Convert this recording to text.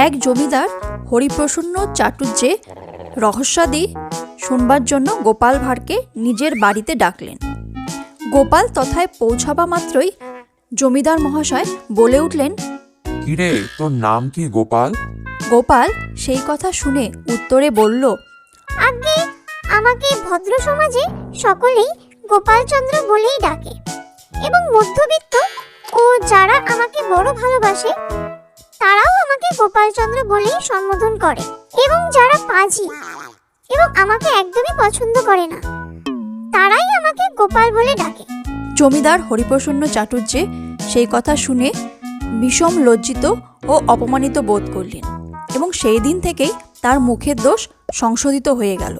এক জমিদার হরিপ্রসন্ন চাটুর্যে রহস্যাদি শুনবার জন্য গোপাল ভাঁড়কে নিজের বাড়িতে ডাকলেন। গোপাল তথায় পৌঁছাবা মাত্রই জমিদার মহাশয় বলে উঠলেন কিরে তোর নাম কি গোপাল? গোপাল সেই কথা শুনে উত্তরে বলল আগে আমাকে ভদ্র সমাজে সকলেই গোপালচন্দ্র বলেই ডাকে এবং মধ্যবিত্ত ও যারা আমাকে বড় ভালোবাসে তারাও আমাকে গোপালচন্দ্র বলেই সম্বোধন করে এবং যারা পাজি এবং আমাকে একদমই পছন্দ করে না, তারাই আমাকে গোপাল বলে ডাকে। জমিদার হরিপ্রসন্ন চাটুর্যে সেই কথা শুনে বিষম লজ্জিত ও অপমানিত বোধ করলেন এবং সেই দিন থেকেই তার মুখের দোষ সংশোধিত হয়ে গেল।